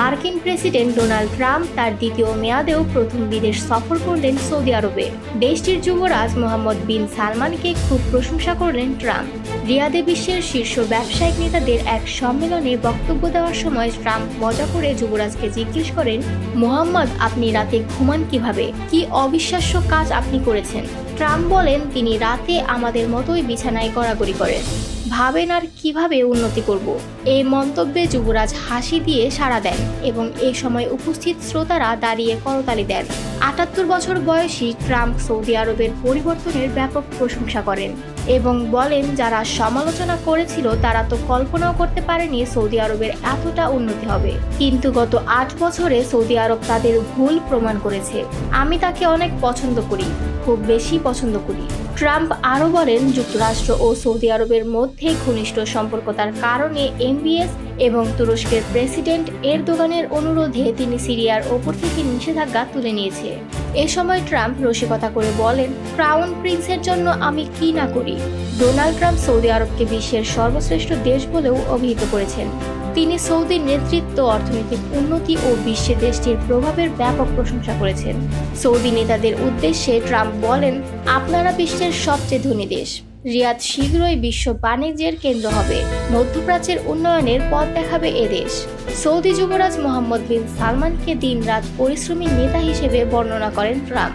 মার্কিন president Donald Trump তার দ্বিতীয় মেয়াদেও প্রথম বিদেশ সফর করলেন সৌদি আরবে। দেশটির যুবরাজ মোহাম্মদ বিন সালমানকে খুব প্রশংসা করলেন ট্রাম্প। রিয়াদে বিশ্বের শীর্ষ ব্যবসায়িক নেতাদের এক সম্মেলনে বক্তব্য দেওয়ার সময় ট্রাম্প মজা করে যুবরাজকে জিজ্ঞেস করেন, মোহাম্মদ, আপনি রাতে ঘুমান কীভাবে? কি অবিশ্বাস্য কাজ আপনি করেছেন? ট্রাম্প বলেন, তিনি রাতে আমাদের মতোই বিছানায় গড়াগড়ি করেন। ভাবেন আর কীভাবে উন্নতি করব? এই মন্তব্যে যুবরাজ হাসি দিয়ে সাড়া দেন এবং এই সময় উপস্থিত শ্রোতারা দাঁড়িয়ে করতালি দেন। আটাত্তর বছর বয়সী ট্রাম্প সৌদি আরবের পরিবর্তনের ব্যাপক প্রশংসা করেন এবং বলেন, যারা সমালোচনা করেছিল, তারা তো কল্পনাও করতে পারেনি সৌদি আরবের এতটা উন্নতি হবে। কিন্তু গত আট বছরে সৌদি আরব তাদের ভুল প্রমাণ করেছে। আমি তাকে অনেক পছন্দ করি, খুব বেশি পছন্দ করি। ট্রাম্প আরও বলেন, যুক্তরাষ্ট্র ও সৌদি আরবের মধ্যে ঘনিষ্ঠ সম্পর্কতার কারণে এমবিএস এবং তুরস্কের প্রেসিডেন্ট এরদোগানের অনুরোধে তিনি সিরিয়ার ওপর থেকে নিষেধাজ্ঞা তুলে নিয়েছে। এ সময় ট্রাম্প রসিকতা করে বলেন, ক্রাউন প্রিন্সের জন্য আমি কি না করি? ডোনাল্ড ট্রাম্প সৌদি আরবকে বিশ্বের সর্বশ্রেষ্ঠ দেশ বলেও অভিহিত করেছেন। তিনি সৌদির নেতৃত্ব, অর্থনৈতিক উন্নতি ও বিশ্বে দেশটির প্রভাবের ব্যাপক প্রশংসা করেছেন। সৌদি নেতাদের উদ্দেশ্যে ট্রাম্প বলেন, আপনারা বিশ্বের সবচেয়ে ধনী দেশ। রিয়াদ শীঘ্রই বিশ্ব বাণিজ্যের কেন্দ্র হবে। মধ্যপ্রাচ্যের উন্নয়নের পথ দেখাবে এদেশ সৌদি যুবরাজ মোহাম্মদ বিন সালমানকে দিনরাত পরিশ্রমী নেতা হিসেবে বর্ণনা করেন ট্রাম্প।